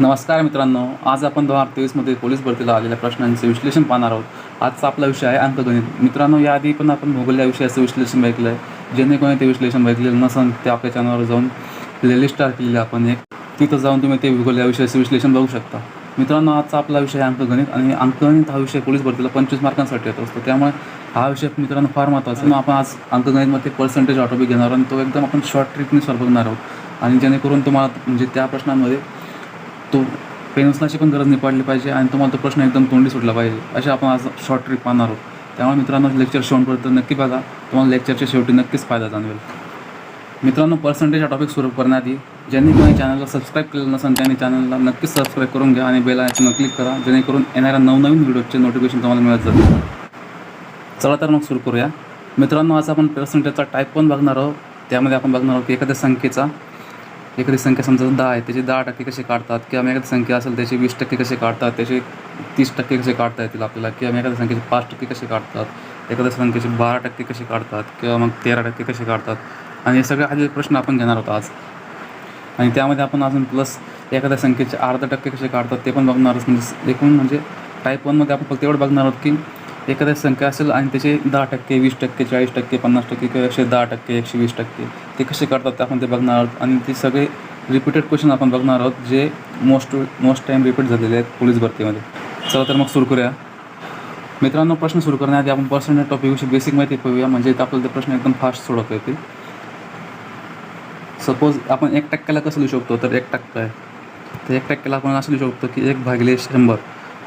नमस्कार मित्रांनो आज आपण दोन हजार तेवीसमध्ये पोलीस भरतीला आलेल्या प्रश्नांचे विश्लेषण पाहणार आहोत. आजचा आपला विषय आहे अंकगणित. मित्रांनो याआधी पण आपण भूगोल या विषयाचं विश्लेषण बघितलं आहे जेणेकरून ते विश्लेषण बघितलेलं नसन ते आपल्या चॅनलवर जाऊन प्लेलिस्ट केलेलं केलेली आपण एक. तिथं जाऊन तुम्ही ते भूगोल या विषयाचं विश्लेषण बघू शकता. मित्रांनो आजचा आपला विषय आहे अंकगणित आणि अंकगणित हा विषय पोलीस भरतीला पंचवीस मार्कांसाठी येत असतो. त्यामुळे हा विषय मित्रांनो फार महत्त्वाचा आहे. मग आपण आज अंकगणितमध्ये पर्सेंटेज ऑटोपिक घेणार आणि तो एकदम आपण शॉर्ट ट्रिकनुसार बघणार आहोत. आणि जेणेकरून तुम्हाला म्हणजे त्या प्रश्नांमध्ये तो पेन्सलाची पण गरज नाही पडली पाहिजे आणि तुम्हाला तो प्रश्न एकदम तोंडी सुटला पाहिजे. असे आपण आज शॉर्ट ट्रिप पाहणार आहोत. त्यामुळे मित्रांनो लेक्चर शेवटपर्यंत नक्की बघा. तुम्हाला लेक्चरच्या शेवटी नक्कीच फायदा जाणवेल. मित्रांनो पर्सेंटेज हा टॉपिक सुरू करण्याआधी ज्यांनी कोणी चॅनलला सबस्क्राईब केलं नसेल त्यांनी चॅनलला नक्कीच सबस्क्राईब करून घ्या आणि बेल आयकॉनवर क्लिक करा. जेणेकरून येणाऱ्या नवनवीन व्हिडिओचे नोटिफिकेशन तुम्हाला मिळत जातील. चला तर मग सुरू करूया. मित्रांनो आज आपण पर्सेंटेजचा टाईप पण बघणार आहोत. त्यामध्ये आपण बघणार आहोत की एखाद्या संख्येचा एखादी संख्या समजा दहा आहे त्याचे दहा टक्के कसे काढतात? किंवा मग एखादी संख्या असेल त्याचे वीस टक्के कसे काढतात? त्याचे तीस टक्के कसे काढता येतील आपल्याला? किंवा मग एखाद्या संख्येचे पाच टक्के कसे काढतात? एखाद्या संख्येचे बारा टक्के कसे काढतात? किंवा मग तेरा टक्के कसे काढतात? आणि हे सगळे आलेले प्रश्न आपण घेणार आहोत आज. आणि त्यामध्ये आपण अजून प्लस एखाद्या संख्येचे अर्धा टक्के कसे काढतात ते पण बघणारच म्हणजे एकूण म्हणजे टाईप वनमध्ये आपण फक्त एवढं बघणार आहोत की एखाद्या संख्या असेल आणि त्याचे दहा टक्के वीस टक्के चाळीस टक्के पन्नास टक्के किंवा एकशे दहा टक्के एकशे वीस टक्के ते कसे काढतात ते आपण ते बघणार आहोत. आणि ते सगळे रिपीटेड क्वेश्चन आपण बघणार आहोत जे मोस्ट मोस्ट टाईम रिपीट झालेले आहेत पोलीस भरतीमध्ये. चला तर मग सुरू करूया. मित्रांनो प्रश्न सुरू करण्याआधी आपण पर्सनल टॉपिकविषयी बेसिक माहिती पाहूया. म्हणजे आपल्याला ते प्रश्न एकदम फास्ट सोडवता येतील. सपोज आपण एक टक्क्याला कसं लिहू शकतो? तर एक टक्का आहे. तर एक टक्क्याला आपण असं लिहू शकतो की एक भागिले शंभर.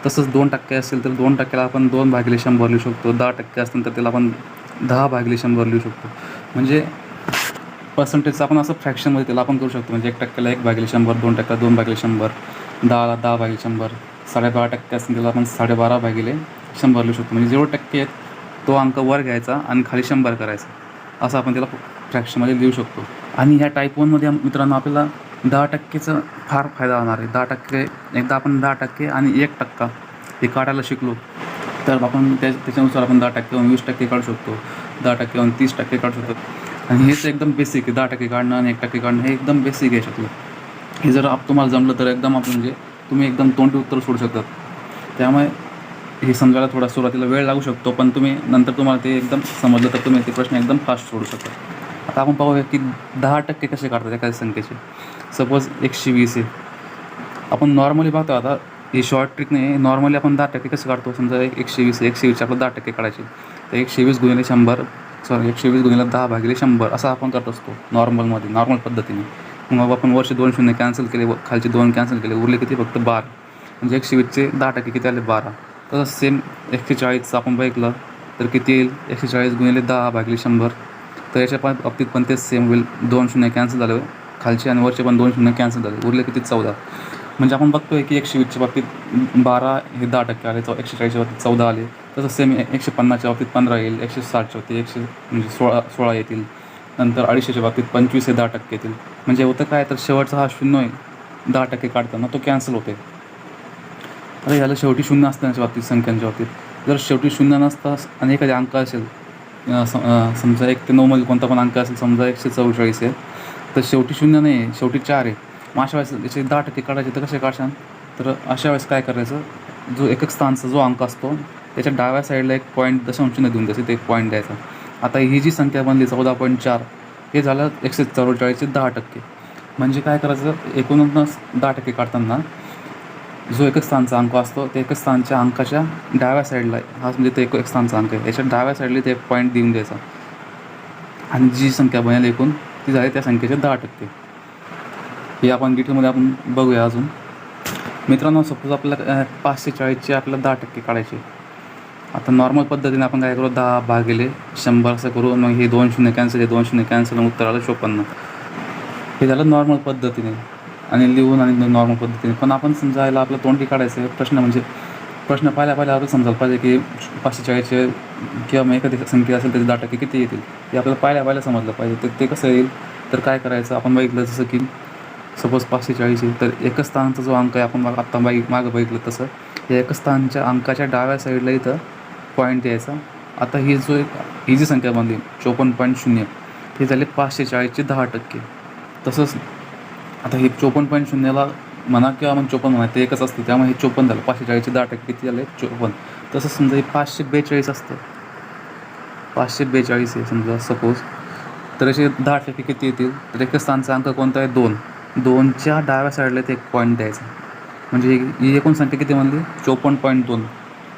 तसंच दोन टक्के असेल तर दोन टक्क्याला आपण दोन भागिले शंभर लिहू शकतो. दहा टक्के असतील तर त्याला आपण दहा भागिले शंभर लिहू शकतो. म्हणजे पर्सेंटेजचं आपण असं फ्रॅक्शनमध्ये त्याला आपण करू शकतो. म्हणजे एक टक्क्याला एक भागिले शंभर दोन टक्क्याला दोन भागिले शंभर दहाला दहा भागिले शंभर साडेबारा टक्के असतील त्याला आपण साडेबारा भागिले शंभर लिहू शकतो. म्हणजे जेवढे टक्के आहेत तो अंक वर घ्यायचा आणि खाली शंभर करायचा. असं आपण त्याला फ्रॅक्शनमध्ये लिहू शकतो. आणि ह्या टाईप वनमध्ये मित्रांनो आपल्याला दहा टक्केचं फार फायदा होणार आहे. दहा टक्के एकदा आपण दहा टक्के आणि एक टक्का हे काढायला शिकलो तर आपण त्या त्याच्यानुसार आपण दहा टक्के वीस टक्के काढू शकतो. दहा टक्के तीस टक्के काढू शकतो. आणि हेच एकदम बेसिक आहे. दहा टक्के काढणं आणि एक टक्के काढणं हे एकदम बेसिक आहे याच्यातलं. हे जर आप तुम्हाला जमलं तर एकदम आपण म्हणजे तुम्ही एकदम तोंडी उत्तर सोडू शकतात. त्यामुळे हे समजायला थोडा सुरुवातीला वेळ लागू शकतो पण तुम्ही नंतर तुम्हाला ते एकदम समजलं तर तुम्ही ते प्रश्न एकदम फास्ट सोडू शकता. आता आपण पाहूया की दहा टक्के कसे काढतात एखाद्या संख्येचे. सपोज एकशे वीस आहे. आपण नॉर्मली पाहतो आता हे शॉर्ट ट्रिक नाही नॉर्मली आपण दहा टक्के कसं काढतो? समजा एकशे वीस एकशे वीसचे आपलं दहा टक्के काढायचे. तर एकशे वीस गुणिले शंभर सॉरी एकशे वीस गुणिले दहा भागिले शंभर असं आपण करत असतो नॉर्मलमध्ये नॉर्मल पद्धतीने. मग आपण वर्ष दोन शून्य कॅन्सल केले व खालचे दोन कॅन्सल केले उरले किती? फक्त बारा. म्हणजे एकशे वीसचे दहा टक्के किती आले? बारा. तसंच सेम एकशे चाळीसचं आपण बघितलं तर किती येईल? एकशे चाळीस गुणिले दहा भागिले शंभर. तर याच्या पण बाबतीत पण तेच सेम होईल. दोन शून्य कॅन्सल झालं खालचे आणि वरचे पण दोन शून्य कॅन्सल झाले. उरले किती? चौदा. म्हणजे आपण बघतोय की एकशे वीसच्या बाबतीत बारा हे दहा टक्के आले चौ एकशे चाळीसच्या बाबतीत चौदा आले. तसं सेम एकशे पन्नासच्या बाबतीत पंधरा येईल एकशे साठच्या बाबतीत एकशे म्हणजे सोळा सोळा येतील. नंतर अडीचशेच्या बाबतीत पंचवीस हे दहा टक्के येतील. म्हणजे होतं काय? तर शेवटचा हा शून्य आहे दहा टक्के काढताना तो कॅन्सल होते अरे याला शेवटी शून्य असतं बाबतीत संख्यांच्या बाबतीत. जर शेवटी शून्य नसता आणि एखादी अंक असेल समजा एक ते नऊमध्ये कोणता पण अंक असेल समजा एकशे चव्वेचाळीस आहे. तर शेवटी शून्य नाही आहे शेवटी चार आहे. मग अशा वेळेस त्याचे दहा टक्के काढायचे तर कसे काढशाल तर अशा वेळेस काय करायचं? जो एकक स्थानचा जो अंक असतो त्याच्या डाव्या साईडला एक पॉईंट दशांश चिन्ह देऊन द्यायचं ते एक पॉईंट द्यायचा. आता ही जी संख्या बनली चौदा पॉईंट चार हे झालं एकशे चव्वेचाळीसचे दहा टक्के. म्हणजे काय करायचं? एकूणच दहा टक्के काढताना जो एकच स्थानचा अंक असतो त्या एकच स्थानच्या अंकाच्या डाव्या साईडला आहे. हा म्हणजे ते एक एक स्थानचा अंक आहे. याच्या डाव्या साईडला ते एक पॉईंट देऊन द्यायचा. आणि जी संख्या बनेल एकूण ती झाली त्या संख्येचे दहा टक्के. हे आपण डिटेलमध्ये आपण बघूया अजून. मित्रांनो सपोज आपल्याला पाचशे चाळीसचे आपल्याला दहा टक्के काढायचे. आता नॉर्मल पद्धतीने आपण काय करू? दहा भागिले शंभर असं करू मग हे दोन शून्य कॅन्सल हे दोन शून्य कॅन्सल उत्तर आलं चोपन्न. हे झालं नॉर्मल पद्धतीने. आणि लिहून आणि नॉर्मल पद्धतीने. पण आपण समजायला आपलं तोंडी काढायचं आहे. प्रश्न म्हणजे प्रश्न पाहिल्या पाहिल्या समजायला पाहिजे की पाचशे चाळीसचे किंवा मग एखादी संख्या असेल त्याचे दहा टक्के किती येतील ते आपल्याला पाहिल्या पाहिल्या समजलं पाहिजे. तर ते कसं येईल? तर काय करायचं? आपण बघितलं जसं की सपोज पाचशे चाळीस तर एकच स्थानचा जो अंक आहे आपण आत्ता बाई मागं बघितलं तसं या एकच स्थानच्या अंकाच्या डाव्या साईडला इथं पॉईंट द्यायचा. आता ही जो एक ही जी संख्या बनली चोपन्न पॉईंट शून्य हे झाले पाचशे चाळीसचे दहा टक्के. तसंच आता हे चोपन्न पॉईंट शून्यला म्हणा किंवा मग चोपन्न म्हणा ते एकच असतं. त्यामुळे हे चोपन्न झालं. पाचशे चाळीसचे दहा टक्के किती झाले? चोपन्न. तसं समजा हे पाचशे बेचाळीस असतं. पाचशे बेचाळीस आहे समजा सपोज तर असे दहा टक्के किती येतील? तर एक स्थानचा अंक कोणता आहे? दोन. दोनच्या डाव्या साईडला ते एक पॉईंट द्यायचा. म्हणजे ही ही एकूण संख्या किती म्हणली? चोपन्न पॉईंट दोन.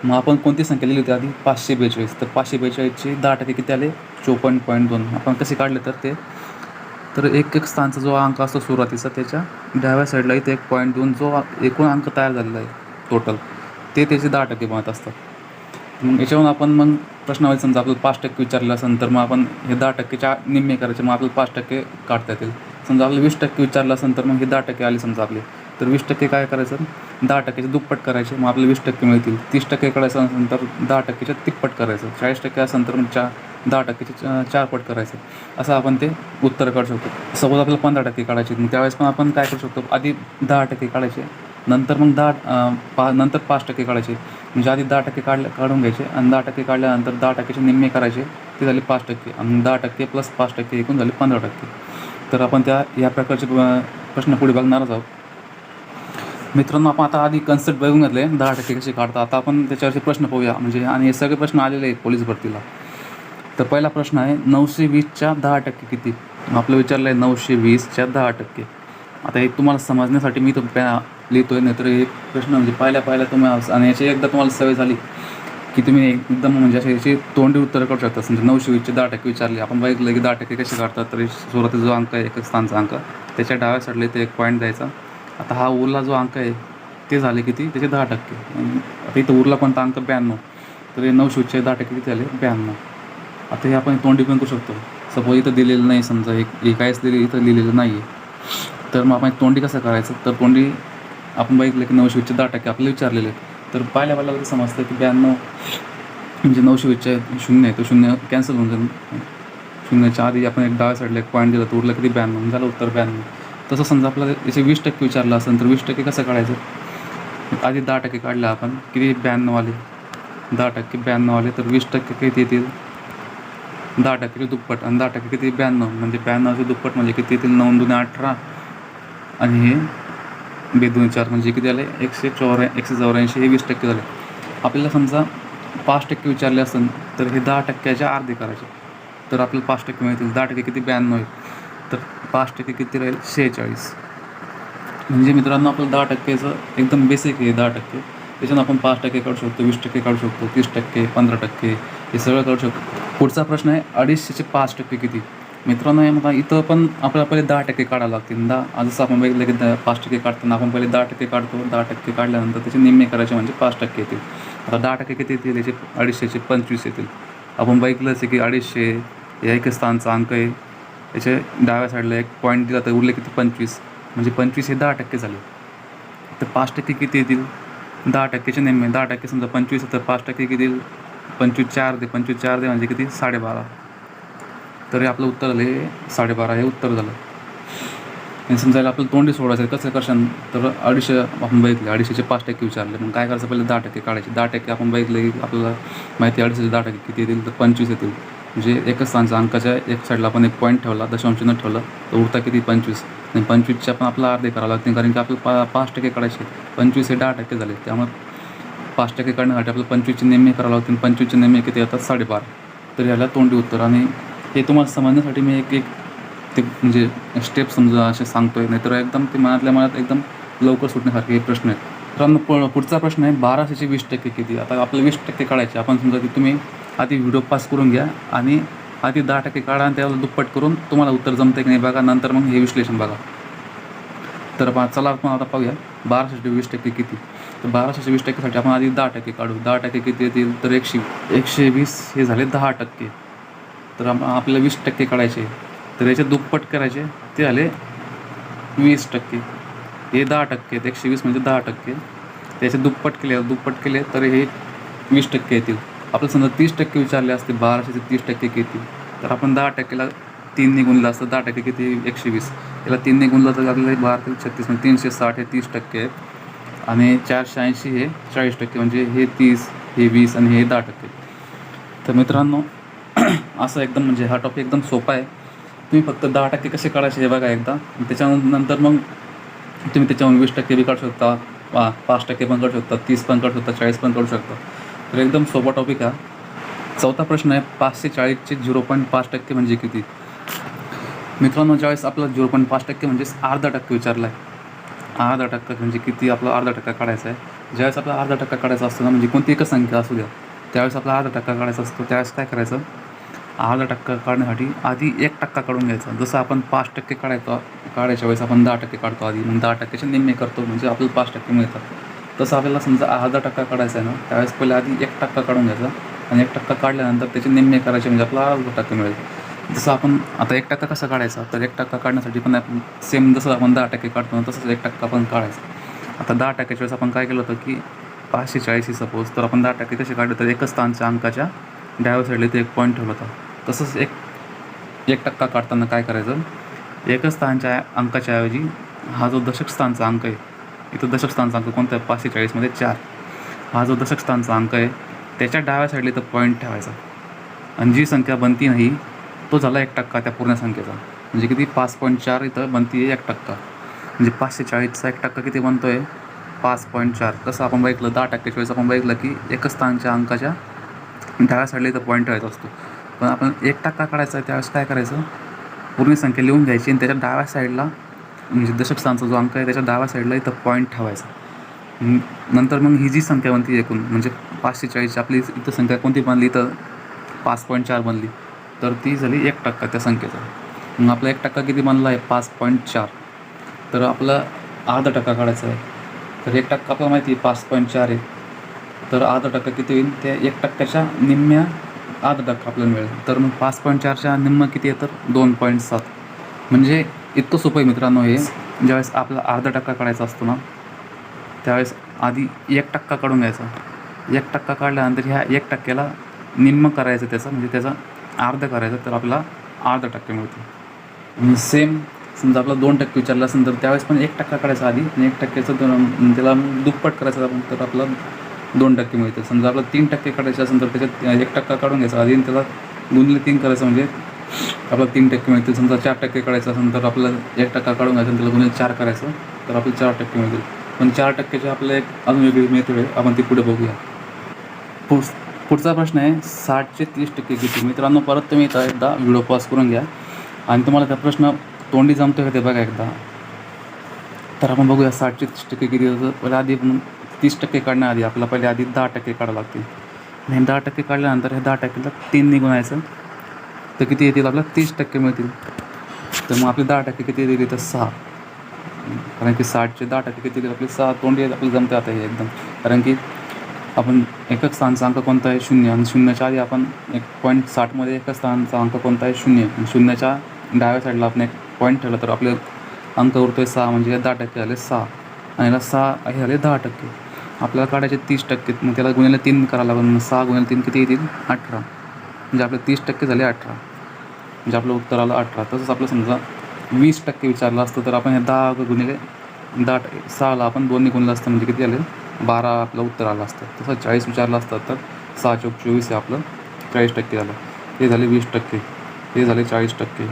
मग आपण कोणती संख्या लिहिली होती आधी? पाचशे बेचाळीस. तर पाचशे बेचाळीसचे दहा टक्के किती आले? चोपन्न पॉईंट दोन. आपण कसे काढले तर ते? तर एक एक स्थानचा जो अंक असतो सुरुवातीचा त्याच्या डाव्या साईडला इथे एक पॉईंट दोन जो एकूण अंक तयार झालेला आहे टोटल ते त्याचे दहा टक्के बनत असतात. मग याच्यावरून आपण मग प्रश्नावली समजा आपल्याला पाच टक्के विचारलं असेल तर मग आपण हे दहा टक्केच्या निम्मे करायचे मग आपल्याला पाच टक्के काढता येतील. समजा आपल्याला वीस टक्के विचारलं असेल तर मग हे दहा टक्के आले समजा आपले तर वीस टक्के काय करायचं? दहा टक्क्याचे दुप्पट करायचे मग आपल्याला वीस टक्के मिळतील. तीस टक्के करायचं असेल तर दहा टक्केच्या तिप्पट करायचं. चाळीस टक्के असेल तर मग चा दहा टक्केचे चारपट चार पट करायचं. असं आपण ते उत्तर काढू शकतो. सपोज आपल्याला पंधरा टक्के काढायचे मग त्यावेळेस पण आपण काय करू शकतो? आधी दहा टक्के काढायचे नंतर मग दहा पा नंतर पाच टक्के काढायचे. म्हणजे आधी दहा टक्के काढले काढून घ्यायचे आणि दहा टक्के काढल्यानंतर दहा टक्क्याचे निम्मे करायचे ते झाले पाच टक्के. आणि दहा टक्के प्लस पाच टक्के एकूण झाले पंधरा टक्के. तर आपण त्या या प्रकारचे प्रश्न पुढे बघणारच आहोत. मित्रांनो आपण आता आधी कन्सेप्ट बघून घेतले. दहा टक्के कसे काढतात. आता आपण त्याच्यावरचे प्रश्न पाहूया. म्हणजे आणि हे सगळे प्रश्न आलेले आहेत पोलीस भरतीला. तर पहिला प्रश्न आहे नऊशे वीसच्या दहा टक्के किती? आपलं विचारलं आहे नऊशे वीसच्या दहा टक्के. आता हे तुम्हाला समजण्यासाठी मी तो पॅ आहे नाही तर हे प्रश्न म्हणजे पाहिल्या पाहिल्या तुम्ही आणि याची एकदा तुम्हाला सवय झाली की तुम्ही एकदम म्हणजे असे याची तोंडी उत्तरं करू शकता. म्हणजे नऊशे वीसचे दहा टक्के विचारले. आपण बघितलं की दहा टक्के कसे काढतात. तर सुरुवातीचा जो अंक आहे एक स्थानचा अंक. त्याच्या डाव्या साईडला इथे एक पॉईंट द्यायचा. आता हा उरला जो अंक आहे ते झाले किती? त्याचे दहा टक्के. आता इथं उरला कोणता अंक? ब्याण्णव. तर हे नऊशे वीसचे दहा टक्के किती झाले? ब्याण्णव. आता हे आपण तोंडी पण करू शकतो. सपोज इथं दिलेलं नाही समजा एक हे काहीच दिले इथं लिहिलेलं नाही आहे तर मग आपण तोंडी कसं करायचं? तर तोंडी आपण बघितलं की नऊशे वीसचे दहा टक्के आपल्याला विचारलेले आहेत. तर पाहिल्या पाहिल्या तर समजतं की ब्याण्णव म्हणजे नऊशे वीसचे शून्य आहे. तो शून्य कॅन्सल होऊन जाईल. शून्याच्या आधी आपण एक डाव्या साईडला एक पॉईंट दिला तर उरला किती? ब्याण्णव. झालं उत्तर ब्याण्णव. तसं समजा आपल्याला याचे वीस टक्के विचारलं असेल तर वीस टक्के कसं काढायचं? आधी दहा टक्के काढले आपण किती ब्याण्णव आले? दहा टक्के ब्याण्णव आले तर वीस टक्के किती येतील? दहा टक्के दुप्पट आणि दहा टक्के किती ब्याण्णव? म्हणजे ब्याण्णवचे दुप्पट म्हणजे किती येतील? नऊ दोन अठरा. आणि हे बेदोन चार म्हणजे किती आले? एकशे चौऱ्या एकशे चौऱ्याऐंशी हे वीस टक्के झाले. आपल्याला समजा पाच टक्के विचारले असेल तर हे दहा टक्क्याच्या अर्धे करायचे. तर आपल्याला पाच टक्के मिळतील. दहा टक्के किती ब्याण्णव आहे? तर पाच टक्के किती राहील? शेहेचाळीस. म्हणजे मित्रांनो आपलं दहा टक्केचं एकदम बेसिक आहे दहा टक्के. त्याच्यानं आपण पाच टक्के काढू शकतो वीस टक्के काढू शकतो तीस टक्के पंधरा टक्के हे सगळं काढू शकतो. पुढचा प्रश्न आहे अडीचशेचे पाच टक्के किती? मित्रांनो हे मला इथं पण आपल्याला पहिले दहा टक्के काढावं लागतील. दहा जसं आपण बघितलं की दहा पाच टक्के काढताना आपण पहिले दहा टक्के काढतो दहा टक्के काढल्यानंतर त्याचे निम्मे करायचे म्हणजे पाच टक्के येतील. आता दहा टक्के किती येतील? याचे अडीचशेचे पंचवीस येतील. आपण बघितलंच आहे की अडीचशे या एक स्थानचा अंक आहे. त्याचे डाव्या साईडला एक पॉईंट दिला तर उरले किती? पंचवीस. म्हणजे पंचवीस हे दहा टक्के झाले. तर पाच टक्के किती येतील? दहा टक्केचे नेमके. दहा टक्के समजा पंचवीस तर पाच टक्के किती येईल पंचवीस चार दे पंचवीस चार दे म्हणजे किती? साडेबारा. तर हे आपलं उत्तर झालं हे साडेबारा हे उत्तर झालं. आणि समजायला आपलं तोंडी सोडायचं कसं करशान? तर अडीचशे आपण बघितले अडीचशेचे पाच टक्के विचारले. मग काय करायचं? पहिले दहा टक्के काढायचे. दहा टक्के आपण बघितले की आपल्याला माहिती आहे अडीचशे दहा टक्के किती येतील? तर पंचवीस येतील. म्हणजे एकच स्थानचा अंकाच्या एक साईडला आपण एक पॉईंट ठेवला दशांश न ठेवला तर उरता किती? पंचवीस. आणि पंचवीसचे आपण आपला अर्धे करावं लागते कारण की आपलं पा पाच टक्के काढायचे पंचवीस हे दहा टक्के झाले त्यामुळे पाच टक्के काढण्यासाठी आपल्याला पंचवीसचे नेमे करावं लागते पंचवीसचे नेमे किती येतात साडेबारा. तर ह्याला तोंडी उत्तर. आणि हे तुम्हाला समजण्यासाठी मी एक एक ते म्हणजे स्टेप समजा असे सांगतो आहे नाहीतर एकदम ते मनातल्या मनात एकदम लवकर सुटण्यासारखे हे प्रश्न आहेत. तर पुढचा प्रश्न आहे बाराशेचे वीस टक्के किती? आता आपल्याला वीस टक्के काढायचे आपण समजा की तुम्ही आधी व्हिडिओ पास करून घ्या आणि आधी दहा टक्के काढा आणि त्याला दुप्पट करून तुम्हाला उत्तर जमतं की नाही बघा नंतर मग हे विश्लेषण बघा. तर बा चला आपण आता पाहूया बाराशे वीस टक्के किती. तर बाराशे वीस टक्केसाठी आपण आधी दहा टक्के काढू. दहा टक्के किती येतील? तर एकशे एकशे वीस हे झाले दहा टक्के. तर आप- आपल्याला वीस टक्के काढायचे तर याचे दुप्पट करायचे ते झाले वीस टक्के. हे दहा टक्के आहेत. एकशे वीस म्हणजे दहा टक्के. त्याचे दुप्पट केले दुप्पट केले तर हे वीस टक्के येतील. आपलं समजा तीस टक्के विचारले असते बाराशे ते तीस टक्के किती? तर आपण दहा टक्केला तीनने गुणलं असतं दहा टक्के किती? एकशे वीस. याला तीनने गुणलं तर आपल्याला बारा ते छत्तीस म्हणजे तीनशे साठ हे तीस टक्के आहेत. आणि चारशे ऐंशी हे चाळीस टक्के म्हणजे हे तीस हे वीस आणि हे दहा टक्के. तर मित्रांनो असं एकदम म्हणजे हा टॉपिक एकदम सोपा आहे. तुम्ही फक्त दहा टक्के कसे काढायचे हे बघा एकदा. त्याच्यानंतर मग तुम्ही त्याच्याहून वीस टक्के बी काढू शकता पा पाच टक्के पण काढू शकता तीस पण काढू शकता चाळीस पण काढू शकता. तर एकदम सोपा टॉपिक हा. चौथा प्रश्न आहे पाचशे चाळीसचे झिरो पॉईंट पाच टक्के म्हणजे किती? मित्रांनो ज्यावेळेस आपला झिरो पॉईंट पाच टक्के म्हणजेच अर्धा टक्के विचारला आहे अर्धा टक्का म्हणजे किती आपला अर्धा टक्का काढायचा आहे? ज्यावेळेस आपला अर्धा टक्का काढायचा असतो ना म्हणजे कोणती एकच संख्या असू द्या त्यावेळेस आपला अर्धा टक्का काढायचा असतो त्यावेळेस काय करायचं? अर्धा टक्का काढण्यासाठी आधी एक टक्का काढून घ्यायचा. जसं आपण पाच टक्के काढायचो काढायच्या वेळेस आपण दहा टक्के काढतो आधी मग दहा टक्क्याचे निम्मे करतो म्हणजे आपल्याला पाच टक्के मिळतात. तसं आपल्याला समजा अर्धा टक्का काढायचा आहे ना त्यावेळेस पहिले आधी एक टक्का काढून घ्यायचा आणि एक टक्का काढल्यानंतर त्याचे निम्मे करायचे म्हणजे आपला अर्धा टक्का मिळेल. जसं आपण आता एक टक्का कसा काढायचा तर एक टक्का काढण्यासाठी पण आपण सेम जसं आपण दहा टक्के काढतो ना तसंच एक टक्का पण काढायचा. आता दहा टक्क्याच्या वेळेस आपण काय केलं होतं की पाचशे चाळीस सपोज तर आपण दहा टक्के कसे काढले तर एकच स्थानच्या अंकाच्या डाव्या साईडला ते एक पॉईंट ठेवला होता. तसंच एक एक टक्का काढताना काय करायचं एकच स्थानच्या अंकाच्या ऐवजी हा जो दशक स्थानचा अंक आहे इथं दशकस्थानचा अंक कोणता आहे? पाचशे चाळीसमध्ये चार. हा जो दशकस्थानचा अंक आहे त्याच्या डाव्या साईडला इथं पॉईंट ठेवायचा. आणि जी संख्या बनती नाही तो झाला एक टक्का त्या पूर्ण संख्येचा. म्हणजे किती? पाच पॉईंट चार इथं बनती आहे एक टक्का. म्हणजे पाचशे चाळीसचा एक टक्का किती बनतो आहे पाच पॉईंट चार. कसं आपण बघितलं दहा टक्क्याच्या वेळेस आपण बघितलं की एकच स्थानच्या अंकाच्या डाव्या साईडला इथं पॉईंट ठेवायचा असतो. पण आपण एक टक्का काढायचा आहे त्यावेळेस काय करायचं? पूर्ण संख्या लिहून घ्यायची आणि त्याच्या डाव्या साईडला म्हणजे दशकस्थानचा जो अंक आहे त्याच्या डाव्या साईडला इथं पॉईंट ठेवायचा. नंतर मग ही जी संख्या बनती एकूण म्हणजे पाचशे चाळीसची आपली इथं संख्या कोणती बनली? तर पाच पॉईंट चार बनली. तर ती झाली एक टक्का त्या संख्येचा. मग आपला एक टक्का किती बनला आहे? पाच पॉईंट चार. तर आपला अर्धा टक्का काढायचा आहे. तर एक टक्का आपल्याला माहिती आहे पाच पॉईंट चार आहे. तर अर्धा टक्का किती होईल? त्या एक टक्क्याच्या निम्म्या अर्धा टक्का आपल्याला मिळेल. तर मग पाच पॉईंट चारच्या निम्म किती आहे? तर दोन पॉईंट सात. म्हणजे इतकं सोपं आहे मित्रांनो हे. ज्यावेळेस आपला अर्धा टक्का काढायचा असतो ना त्यावेळेस आधी एक टक्का काढून घ्यायचा. एक टक्का काढल्यानंतर ह्या एक टक्क्याला निम्म करायचं त्याचं म्हणजे त्याचा अर्धा करायचा तर आपला अर्धा टक्के मिळतो. सेम समजा आपला दोन टक्के विचारला असेल तर त्यावेळेस पण एक टक्का काढायचा आधी आणि एक टक्क्याचं दोन त्याला दुप्पट करायचं आपण तर आपला दोन टक्के मिळते. समजा आपला तीन टक्के काढायचे असेल तर त्याच्यात एक टक्का काढून घ्यायचा आधी आणि त्याला गुणले तीन करायचं म्हणजे आपल्याला तीन टक्के मिळतील. समजा चार टक्के काढायचं असेल तर आपल्याला एक टक्का काढून घ्यायचं त्याला गुन्हे चार करायचं तर आपल्याला चार टक्के मिळतील. पण चार टक्क्याची आपल्याला एक अजून वेगळी मेथड आहे. आपण ती पुढे बघूया. पुढ पुढचा प्रश्न आहे साठचे तीस टक्के किती? मित्रांनो परत तुम्ही इथं एकदा व्हिडिओ पॉज करून घ्या. आणि तुम्हाला त्या प्रश्न तोंडी जमतो का ते बघा एकदा. तर आपण बघूया साठचे तीस टक्के किती होतं. पहिले आधी आपण तीस टक्के काढण्याआधी आपल्याला पहिले आधी दहा टक्के काढावं लागतील. आणि दहा टक्के काढल्यानंतर हे दहा टक्केला तीन निघून तर किती येतील आपल्याला? तीस टक्के मिळतील. तर मग आपले दहा टक्के किती दिले तर सहा. कारण की साठचे दहा टक्के किती दिले आपले सहा तोंडी आपल्याला जमते आता हे एकदम. कारण की आपण एकच स्थानचा अंक कोणता आहे? शून्य. आणि शून्याच्या आधी आपण एक पॉईंट साठमध्ये एकच स्थानचा अंक कोणता आहे? शून्य. आणि शून्याच्या डाव्या साईडला आपण एक पॉईंट ठेवला तर आपले अंक उरतो आहे सहा. म्हणजे दहा टक्के आले सहा. आणि याला सहा हे आले दहा टक्के. आपल्याला काढायचे तीस टक्के. मग त्याला गुन्ह्याला तीन करायला लागेल. मग सहा गुन्ह्याला तीन किती येतील? अठरा. म्हणजे आपले तीस टक्के झाले अठरा. म्हणजे आपलं उत्तर आलं अठरा. तसंच आपलं समजा वीस टक्के विचारलं असतं तर आपण हे दहा गुणिले दहा टक्के सहाला आपण दोन्ही गुणलं असतं म्हणजे किती आले? बारा आपलं उत्तर आलं असतं. तसं चाळीस विचारलं असतं तर सहा चौक चोवीस हे आपलं चाळीस टक्के झालं. हे झाले वीस टक्के. हे झाले चाळीस टक्के.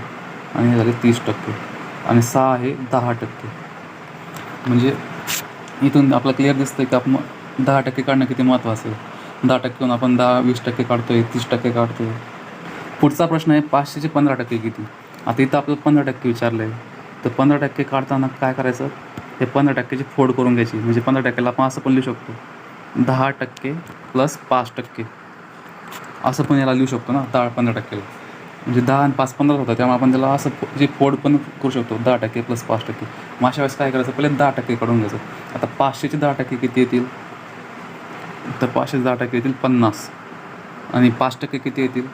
आणि हे झाले तीस टक्के. आणि सहा आहे दहा टक्के. म्हणजे इथून आपलं क्लिअर दिसतं की आपण दहा टक्के काढणं किती महत्त्वाचं आहे. दहा टक्केहून आपण दहा वीस टक्के काढतोय तीस टक्के काढतोय. पुढचा प्रश्न आहे पाचशेचे पंधरा टक्के किती? आता इथं आपलं पंधरा टक्के विचारलं आहे तर पंधरा टक्के काढताना काय करायचं? हे पंधरा टक्क्याची फोड करून घ्यायची. म्हणजे पंधरा टक्क्याला आपण असं पण लिहू शकतो. दहा टक्के प्लस पाच टक्के. असं पण याला लिहू शकतो ना दहा पंधरा टक्केला म्हणजे दहा आणि पाच पंधरा होता त्यामुळे आपण त्याला असं जे फोड पण करू शकतो दहा टक्के प्लस पाच टक्के. मग अशा वेळेस काय करायचं? पहिले दहा टक्के काढून घ्यायचं. आता पाचशेचे दहा टक्के किती येतील? तर पाचशे दहा टक्के येतील पन्नास. आणि पाच टक्के किती येतील?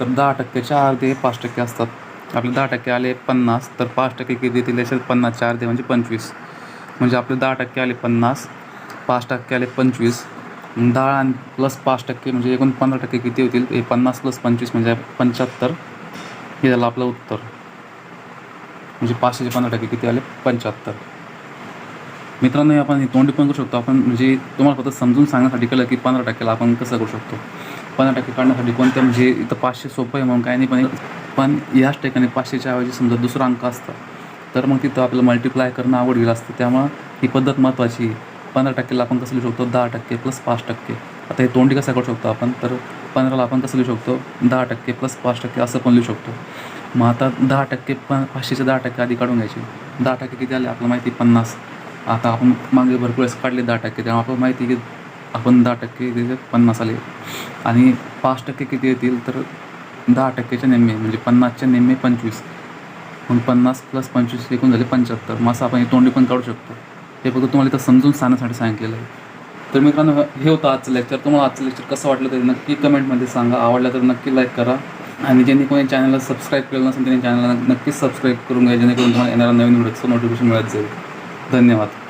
तर दहा टक्क्याच्या अर्धे पाच टक्के असतात. आपले दहा टक्के आले पन्नास तर पाच टक्के किती येतील? याच्यात पन्नासच्या अर्धे म्हणजे पंचवीस. म्हणजे आपले दहा टक्के आले पन्नास पाच टक्के आले पंचवीस. दहा आणि प्लस पाच टक्के म्हणजे एकूण पंधरा टक्के किती होतील? हे पन्नास प्लस पंचवीस म्हणजे पंच्याहत्तर. हे झालं आपलं उत्तर. म्हणजे पाचशेचे पंधरा टक्के किती आले? पंच्याहत्तर. मित्रांनो हे आपण तोंडी पण करू शकतो. आपण म्हणजे तुम्हाला फक्त समजून सांगण्यासाठी कळलं की पंधरा टक्क्याला आपण कसं करू शकतो. पंधरा टक्के काढण्यासाठी कोणत्या म्हणजे इथं पाचशे सोपं आहे म्हणून काही नाही पण पण याच ठिकाणी पाचशेच्या ऐवजी समजा दुसरा अंक असतं तर मग तिथं आपल्याला मल्टिप्लाय करणं आवड गेलं असतं. त्यामुळं ही पद्धत महत्त्वाची आहे. पंधरा टक्केला आपण कसं लिहू शकतो? दहा टक्के प्लस पाच टक्के. आता हे तोंडी कसं करू शकतो आपण? तर पंधराला आपण कसं लिहू शकतो? दहा टक्के प्लस पाच टक्के असं पण लिहू शकतो. मग आता दहा टक्के प पाचशेचे दहा टक्के आधी काढून घ्यायचे. दहा टक्के किती आले? आपल्याला माहिती पन्नास. आता आपण मागे भरपूर वेळेस काढले दहा टक्के त्यामुळे आपल्याला माहिती आहे की आपण दहा टक्के तिथे पन्नास आले. आणि पाच टक्के किती येतील तर दहा टक्केच्या निम्मे म्हणजे पन्नासच्या निम्मे पंचवीस. मग पन्नास प्लस पंचवीस एकूण झाले पंच्याहत्तर. मग असं आपण हे तोंडी पण काढू शकतो. हे फक्त तुम्हाला इथं समजून सांगण्यासाठी सांगितलेलं आहे. तर मित्रांनो हे होतं आजचं लेक्चर तुम्हाला आजचं लेक्चर कसं वाटलं तरी नक्की कमेंटमध्ये सांगा. आवडलं तर नक्की लाईक करा. आणि ज्यांनी कोणी चॅनलला सबस्क्राईब केलं नसेल त्यांनी चॅनलला नक्कीच सबस्क्राईब करून घ्या. जेणेकरून तुम्हाला येणारा नवीन व्हिडिओचं नोटिफिकेशन मिळत जाईल. धन्यवाद.